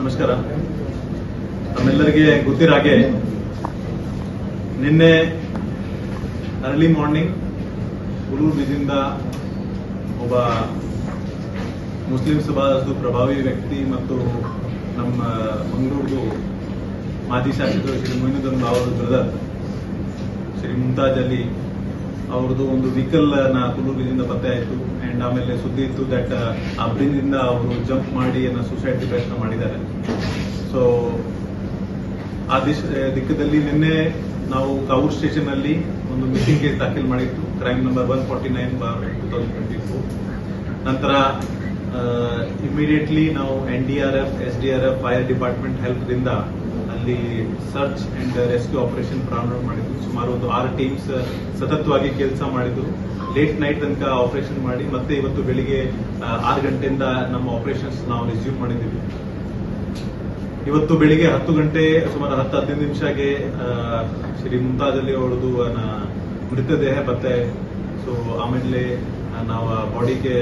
ನಮಸ್ಕಾರ. ನಮ್ಮೆಲ್ಲರಿಗೆ ಗೊತ್ತಿರೋ ಹಾಗೆ, ನಿನ್ನೆ ಅರ್ಲಿ ಮಾರ್ನಿಂಗ್ ಹುಲೂರು ಬಿದಿಂದ ಒಬ್ಬ ಮುಸ್ಲಿಂ ಸಮಾಜದ ಪ್ರಭಾವಿ ವ್ಯಕ್ತಿ ಮತ್ತು ನಮ್ಮ ಮಂಗಳೂರು ಮಾಜಿ ಶಾಸಕರು ಶ್ರೀ ಮೊಯ್ನುದ್ದೀನ್ ಅವರ ಬ್ರದರ್, ಶ್ರೀ ಮುಮ್ತಾಜ್ ಅಲಿ ಅವ್ರದ್ದು ಒಂದು ವೆಹಿಕಲ್ನ ಕುಲೂರಿನಿಂದ ಪತ್ತೆ ಆಯಿತು ಅಂಡ್ ಆಮೇಲೆ ಸುದ್ದಿ ಇತ್ತು ದಟ್ ಆ ಬ್ರಿಂದ ಅವರು ಜಂಪ್ ಮಾಡಿ ಸುಸೈಡ್ ಪ್ರಯತ್ನ ಮಾಡಿದ್ದಾರೆ. ಸೊ ಆ ದಿಶ ದಿಕ್ಕದಲ್ಲಿ ನಿನ್ನೆ ನಾವು ಕಾವೂರ್ ಸ್ಟೇಷನ್ ಅಲ್ಲಿ ಒಂದು ಮಿಸ್ಸಿಂಗ್ ಕೇಸ್ ದಾಖಲು ಮಾಡಿತ್ತು. Crime number one forty nine bar two thousand twenty four ನಂತರ ಇಮಿಡಿಯೇಟ್ಲಿ ನಾವು N D R F S D R F fire department ಹೆಲ್ಪ್ದಿಂದ ಅಲ್ಲಿ ಸರ್ಚ್ ಅಂಡ್ ರೆಸ್ಕ್ಯೂ ಆಪರೇಷನ್ ಪ್ರಾರಂಭ ಮಾಡಿದ್ರು. ಸುಮಾರು ಒಂದು ಆರು ಟೀಮ್ಸ್ ಸತತವಾಗಿ ಕೆಲಸ ಮಾಡಿದ್ರು. ಲೇಟ್ ನೈಟ್ ತನಕ ಆಪರೇಷನ್ ಮಾಡಿ ಮತ್ತೆ ಇವತ್ತು ಬೆಳಿಗ್ಗೆ ಆರು ಗಂಟೆಯಿಂದ ನಮ್ಮ ಆಪರೇಷನ್ಸ್ ನಾವು ರಿಸ್ಯೂಮ್ ಮಾಡಿದ್ದೀವಿ. ಇವತ್ತು ಬೆಳಿಗ್ಗೆ ಹತ್ತು ಗಂಟೆ ಸುಮಾರು ಹತ್ತು ಹದಿನೈದು ನಿಮಿಷಗೆ ಆ, ಶ್ರೀ ಮುಮ್ತಾಜ್ ಅಲಿ ಅವರದು ಮೃತದೇಹ ಪತ್ತೆ ಸೊ ಆಮೇಲೆ ನಾವು ಬಾಡಿಗೆ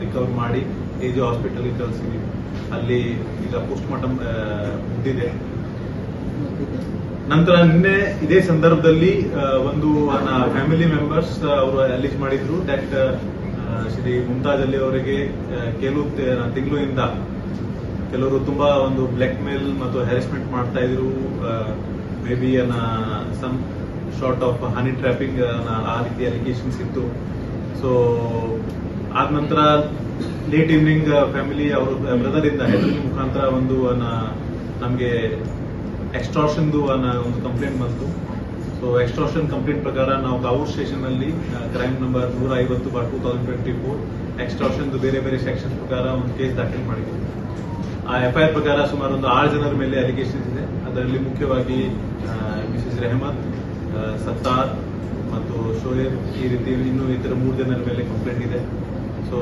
ರಿಕವರ್ ಮಾಡಿ ಎ ಜಿ ಹಾಸ್ಪಿಟಲ್ಗೆ ಕಳಿಸಿದ್ವಿ. ಅಲ್ಲಿ ಈಗ ಪೋಸ್ಟ್ ಮಾರ್ಟಮ್ ಮುಗ್ದಿದೆ. ನಂತರ ನಿನ್ನೆ ಇದೇ ಸಂದರ್ಭದಲ್ಲಿ ಒಂದು ಫ್ಯಾಮಿಲಿ ಮೆಂಬರ್ಸ್ ಅವರು ಅಲೀಜ್ ಮಾಡಿದ್ರು. ದಟ್ ಶ್ರೀ ಮುಮ್ತಾಜ್ ಅಲ್ಲಿ ಅವರಿಗೆ ಕೆಲವು ತಿಂಗಳಿಂದ ಕೆಲವರು ತುಂಬಾ ಒಂದು ಬ್ಲಾಕ್ ಮೇಲ್ ಮತ್ತು ಹ್ಯಾರೆಸ್ಮೆಂಟ್ ಮಾಡ್ತಾ ಇದ್ರು. Maybe some sort of honey trapping ಆ ರೀತಿ ಅಲಿಗೇಷನ್ಸ್ ಇತ್ತು. ಸೊ ಆದ ನಂತರ ಲೇಟ್ ಈವ್ನಿಂಗ್ ಫ್ಯಾಮಿಲಿ ಅವರು ಬ್ರದರ್ ಇಂದ, ಹೆದರಿಕೆ ಮುಖಾಂತರ ಒಂದು ನಮಗೆ ಎಕ್ಸ್ಟ್ರಾಷನ್ದು ಒಂದು ಕಂಪ್ಲೇಂಟ್ ಬಂತು. ಸೊ ಎಕ್ಸ್ಟ್ರಾಷನ್ ಕಂಪ್ಲೇಂಟ್ ಪ್ರಕಾರ ನಾವು ಕಾವೂರ್ ಸ್ಟೇಷನ್ ಅಲ್ಲಿ ಕ್ರೈಮ್ ನಂಬರ್ ನೂರ ಐವತ್ತು bar two thousand twenty four ಎಕ್ಸ್ಟ್ರಾಷನ್ದು ಬೇರೆ ಬೇರೆ ಸೆಕ್ಷನ್ ಪ್ರಕಾರ ಒಂದು ಕೇಸ್ ದಾಖಲು ಮಾಡಿದ್ವಿ. ಆ ಎಫ್ಐಆರ್ ಪ್ರಕಾರ ಸುಮಾರು ಒಂದು ಆರು ಜನರ ಮೇಲೆ ಅಲಿಗೇಷನ್ಸ್ ಇದೆ. ಅದರಲ್ಲಿ ಮುಖ್ಯವಾಗಿ ಮಿಸಸ್ ರೆಹಮತ್ ಸತ್ತಾರ್ ಮತ್ತು ಶೋಹೇಬ್ ಈ ರೀತಿ ಇನ್ನೂ ಇತರ ಮೂರು ಜನರ ಮೇಲೆ ಕಂಪ್ಲೇಂಟ್ ಇದೆ. ಸೊ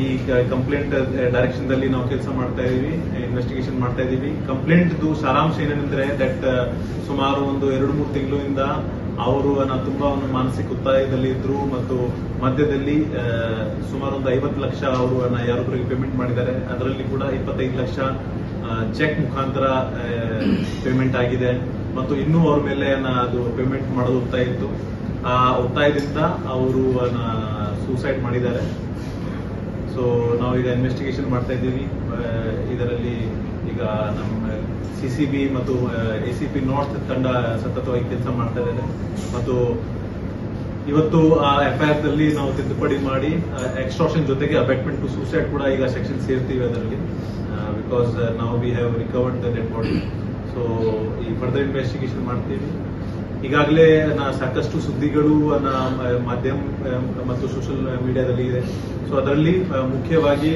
ಈ ಕಂಪ್ಲೇಂಟ್ ಡೈರೆಕ್ಷನ್ ದಲ್ಲಿ ನಾವು ಕೆಲಸ ಮಾಡ್ತಾ ಇದೀವಿ ಇನ್ವೆಸ್ಟಿಗೇಷನ್ ಮಾಡ್ತಾ ಇದೀವಿ. ಕಂಪ್ಲೇಂಟ್ ಸಾರಾಂಶ ಏನೇನಂದ್ರೆ ದಟ್ ಸುಮಾರು ಒಂದು ಎರಡು ಮೂರು ತಿಂಗಳಿಂದ ಅವರು ತುಂಬಾ ಒಂದು ಮಾನಸಿಕ ಒತ್ತಾಯದಲ್ಲಿ ಇದ್ರು ಮತ್ತು ಮಧ್ಯದಲ್ಲಿ ಸುಮಾರು ಒಂದು ಐವತ್ತು ಲಕ್ಷ ಅವರು ಯಾರೊಬ್ಬರಿಗೆ ಪೇಮೆಂಟ್ ಮಾಡಿದ್ದಾರೆ. ಅದರಲ್ಲಿ ಕೂಡ ಇಪ್ಪತ್ತೈದು ಲಕ್ಷ ಚೆಕ್ ಮುಖಾಂತರ ಪೇಮೆಂಟ್ ಆಗಿದೆ ಮತ್ತು ಇನ್ನೂ ಅವ್ರ ಮೇಲೆ ಅದು ಪೇಮೆಂಟ್ ಮಾಡೋದು ಒತ್ತಾಯ ಇತ್ತು. ಆ ಒತ್ತಾಯದಿಂದ ಅವರು ಸೂಸೈಡ್ ಮಾಡಿದ್ದಾರೆ. ಸೊ ನಾವೀಗ ಇನ್ವೆಸ್ಟಿಗೇಷನ್ ಮಾಡ್ತಾ ಇದ್ದೀವಿ. ಇದರಲ್ಲಿ ಈಗ ನಮ್ಮ ಸಿ ಸಿ ಬಿ ಮತ್ತು ಎ ಸಿ ಪಿ ನಾರ್ತ್ ತಂಡ ಸತತವಾಗಿ ಕೆಲಸ ಮಾಡ್ತಾ ಇದ್ದಾರೆ. ಮತ್ತು ಇವತ್ತು ಆ ದಲ್ಲಿ ನಾವು ತಿದ್ದುಪಡಿ ಮಾಡಿ ಎಕ್ಸ್ಟ್ರಾಕ್ಷನ್ ಜೊತೆಗೆ ಅಬೆಟ್ಮೆಂಟ್ ಟು ಸೂಸೈಡ್ ಕೂಡ ಈಗ ಸೆಕ್ಷನ್ ಸೇರ್ತೀವಿ ಅದರಲ್ಲಿ. ಬಿಕಾಸ್ ನಾವು we have recovered the dead body so ಈ ಫರ್ದರ್ ಇನ್ವೆಸ್ಟಿಗೇಷನ್ ಮಾಡ್ತೀವಿ. ಈಗಾಗಲೇ ನಾ ಸಾಕಷ್ಟು ಸುದ್ದಿಗಳು ಮಾಧ್ಯಮ ಮತ್ತು ಸೋಷಿಯಲ್ ಮೀಡಿಯಾದಲ್ಲಿ ಇದೆ. ಸೊ ಅದರಲ್ಲಿ ಮುಖ್ಯವಾಗಿ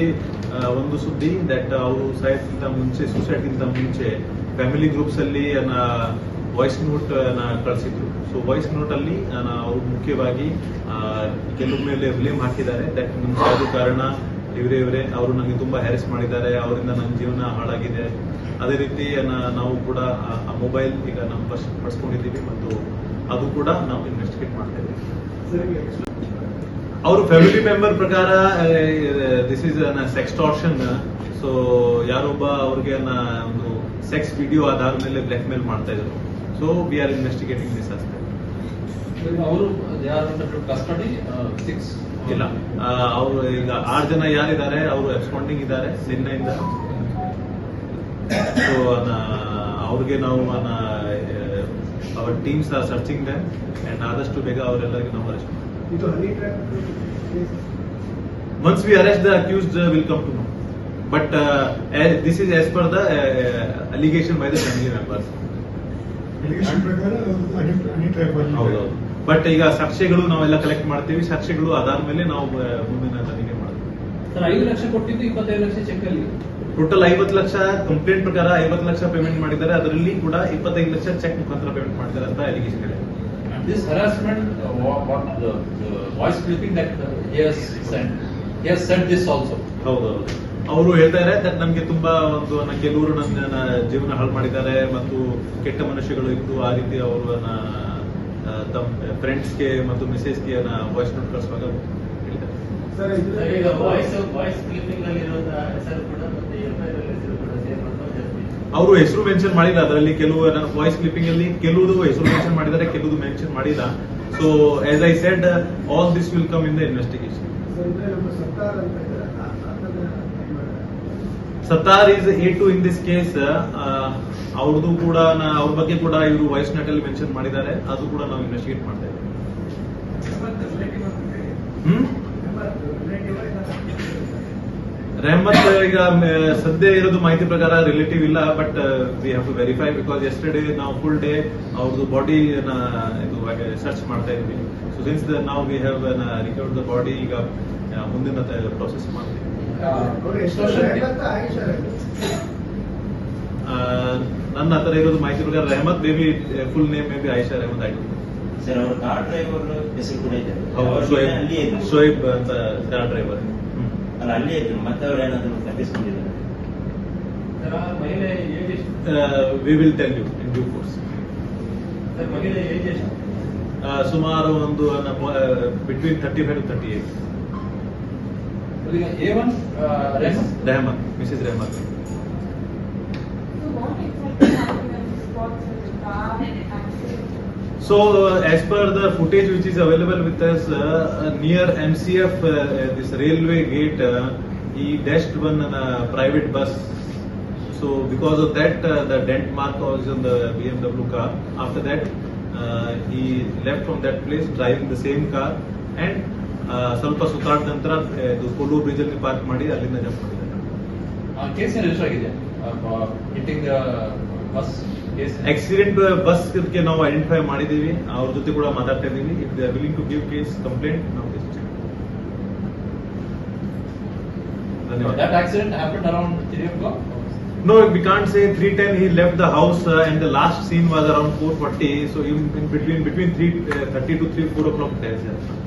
ಒಂದು ಸುದ್ದಿ ದಟ್ ಅವರು ಸಾಯೋದ್ಕಿಂತ ಮುಂಚೆ ಸೂಸೈಡ್ಗಿಂತ ಮುಂಚೆ ಫ್ಯಾಮಿಲಿ ಗ್ರೂಪ್ಸ್ ಅಲ್ಲಿ ವಾಯ್ಸ್ ನೋಟ್ ಕಳಿಸಿದ್ರು. ಸೊ ವಾಯ್ಸ್ ನೋಟ್ ಅಲ್ಲಿ ಅವರು ಮುಖ್ಯವಾಗಿ ಕೆಲವು ಮೇಲೆ ಬ್ಲೇಮ್ ಹಾಕಿದ್ದಾರೆ ದಟ್ ಕಾರಣ ಇವರೇ ಇವರೇ. ಅವರು ನನಗೆ ತುಂಬಾ ಹ್ಯಾರಿಸ್ ಮಾಡಿದ್ದಾರೆ. ಅವರಿಂದ ನನ್ನ ಜೀವನ ಹಾಳಾಗಿದೆ. ಅದೇ ರೀತಿ ನಾವು ಕೂಡ ಆ ಮೊಬೈಲ್ ಈಗ ನಾವು ಪಡಿಸ್ಕೊಂಡಿದ್ದೀವಿ ಮತ್ತು ಅದು ಕೂಡ ನಾವು ಇನ್ವೆಸ್ಟಿಗೇಟ್ ಮಾಡ್ತಾ ಇದ್ದೀವಿ. ಅವರು ಫ್ಯಾಮಿಲಿ ಮೆಂಬರ್ ಪ್ರಕಾರ ದಿಸ್ ಇಸ್ ಸೆಕ್ಸ್ಟಾರ್ಷನ್ ಸೊ ಯಾರೊಬ್ಬ ಅವ್ರಿಗೆ ಒಂದು ಸೆಕ್ಸ್ ವಿಡಿಯೋ ಅದಾದ್ಮೇಲೆ ಮೇಲೆ ಬ್ಲಾಕ್ ಮೇಲ್ ಮಾಡ್ತಾ ಇದ್ರು. So we are investigating this aspect ಅವರು they are under custody six ಇಲ್ಲ ಅವರು ಈಗ ಆರು ಜನ ಯಾರಿದ್ದಾರೆ ಅವರು ಎಕ್ಸ್ಪಾಂಡಿಂಗ್ ಇದ್ದಾರೆ ನಿನ್ನೆಯಿಂದ ಸೊ ಅವ್ರಿಗೆ ನಾವು our teams are searching them and ಆದಷ್ಟು ಬೇಗ ಅವರೆಲ್ಲರಿಗೆ ನಾವು arrest once we arrest the accused will come to know but this is as per the allegation by the family members ಹೌದೌದು. ಬಟ್ ಈಗ ಸಾಕ್ಷ್ಯಗಳು ನಾವೆಲ್ಲ ಕಲೆಕ್ಟ್ ಮಾಡ್ತೀವಿ. ಸಾಕ್ಷ್ಯಗಳು ಅದಾದ್ಮೇಲೆ ನಾವು ಮುಂದಿನ ತನಿಖೆ ಮಾಡ್ತೀವಿ. ಸರ್ ಐದು ಲಕ್ಷ ಕೊಟ್ಟಿದ್ದು ಇಪ್ಪತ್ತೈದು ಲಕ್ಷ ಚೆಕ್ ಅಲ್ಲಿ. ಟೋಟಲ್ ಐವತ್ತು ಲಕ್ಷ ಕಂಪ್ಲೇಂಟ್ ಪ್ರಕಾರ ಐವತ್ತು ಲಕ್ಷ ಪೇಮೆಂಟ್ ಮಾಡಿದ್ದಾರೆ. ಅದರಲ್ಲಿ ಕೂಡ ಇಪ್ಪತ್ತೈದು ಲಕ್ಷ ಚೆಕ್ ಮುಖಾಂತರ ಪೇಮೆಂಟ್ ಮಾಡಿದ್ದಾರೆ ಅಂತ ಅಲಿಗೇಷನ್ ಇದೆ. This harassment voice clipping that he has send he has said this also ಹೌದು ಅವರು ಹೇಳ್ತಾರೆ ದಟ್ ನಮ್ಗೆ ತುಂಬಾ ಒಂದು ಕೆಲವರು ನನ್ನ ಜೀವನ ಹಾಳು ಮಾಡಿದ್ದಾರೆ ಮತ್ತು ಕೆಟ್ಟ ಮನುಷ್ಯಗಳು ಇದ್ದು ಆ ರೀತಿ ಅವರು ತಮ್ಮ ಫ್ರೆಂಡ್ಸ್ಗೆ ಮತ್ತು ಮೆಸೇಜ್ಗೆ ವಾಯ್ಸ್ ನೋಟ್ ಕಳಿಸುವಾಗ ಸರ್ ಈಗ ವಾಯ್ಸ್ ವಾಯ್ಸ್ ಕ್ಲಿಪ್ಪಿಂಗ್ ಅಲ್ಲಿ ಇರೋದ ಹೆಸರು ಕೂಡ ಮತ್ತೆ ಅವರು ಹೆಸರು ಮೆನ್ಷನ್ ಮಾಡಿಲ್ಲ ಅದರಲ್ಲಿ ಕೆಲವು ನನ್ನ ವಾಯ್ಸ್ ಕ್ಲಿಪ್ಪಿಂಗ್ ಅಲ್ಲಿ ಕೆಲವುದು ಹೆಸರು ಮೆನ್ಷನ್ ಮಾಡಿದ್ದಾರೆ ಕೆಲವು ಮೆನ್ಷನ್ ಮಾಡಿಲ್ಲ. So as I said all this will come in the investigation Sattar is A two in this case ಅವ್ರದ್ದು ಕೂಡ ಅವ್ರ ಬಗ್ಗೆ ಕೂಡ ಇವರು ವಾಯ್ಸ್ ನಾಟಲ್ಲಿ ಮೆನ್ಷನ್ ಮಾಡಿದ್ದಾರೆ. ಅದು ಕೂಡ ನಾವು ಇನ್ವೆಸ್ಟಿಗೇಟ್ ಮಾಡ್ತಾ ಹ್ಮ್? ರೆಹಮತ್ ಈಗ ಸದ್ಯ ಇರೋದು ಮಾಹಿತಿ ಪ್ರಕಾರ ರಿಲೇಟಿವ್ ಇಲ್ಲ but we have to verify because yesterday ನಾವು ಫುಲ್ ಡೇ ಅವ್ರದ್ದು ಬಾಡಿ ಇದು ಸರ್ಚ್ ಮಾಡ್ತಾ ಇದ್ವಿ. ಸೊ ಸಿನ್ಸ್ ನಾವು we have recovered the body ಈಗ ಆ, ಮುಂದಿನ ಪ್ರೊಸೆಸ್ ಮಾಡ್ತೀವಿ. ನನ್ನ ಹತ್ರ ಇರೋದು ಮಾಹಿತಿ ಪ್ರಕಾರ Rehmat Baby full name maybe Ayesha Rehmat ಆಯ್ತು. ಸರ್ ಅವ್ರ ಕಾರ್ ಡ್ರೈವರ್ ಹೆಸರು ಕೂಡ ಇದೆ. ಶೋಯಬ್ ಶೋಯಬ್ ಅಂತ ಕಾರ್ ಡ್ರೈವರ್ ಅಲ್ಲ ಅಲ್ಲಿಯೇ ಇದ್ರು. ಮತ್ತೆ ಅವ್ರು ಏನಾದ್ರು ತಪ್ಪಿಸ್ಕೊಂಡಿದ್ದಾರೆ? ಸರ್ ಮಹಿಳೆ ಏಜ್ ಎಷ್ಟು? We will tell you in due course sir ಮಹಿಳೆ ಏಜ್ ಎಷ್ಟು? ಸುಮಾರು ಒಂದು between thirty five to thirty eight So, uh, as per the footage which is available with us uh, near MCF, uh, this railway gate, uh, he dashed one uh, private bus. So, because of that, uh, the dent mark was on the BMW car. After that, uh, he left from that place driving the same car and ಸ್ವಲ್ಪ ಸುತ್ತಾಡಿದ ನಂತರ uh, Kollur bridge ಅಲ್ಲಿ park ಮಾಡಿ ಅಲ್ಲಿಂದ jump ಮಾಡಿದ್ದಾರೆ case ಆಗಿದೆ accident ಬಸ್ಗೆ ನಾವು ಐಡೆಂಟಿಫೈ ಮಾಡಿದೀವಿ ಅವ್ರ ಜೊತೆ ಕೂಡ ಮಾತಾಡ್ತಾ ಇದೀವಿ if they willing to give case complaint ನಾವು. ಧನ್ಯವಾದ That accident happened around 3 o'clock? No, we can't say 310 he left the house uh, and the last scene was around 440. So in, in between between 3:30 to 3 4 o'clock there is a-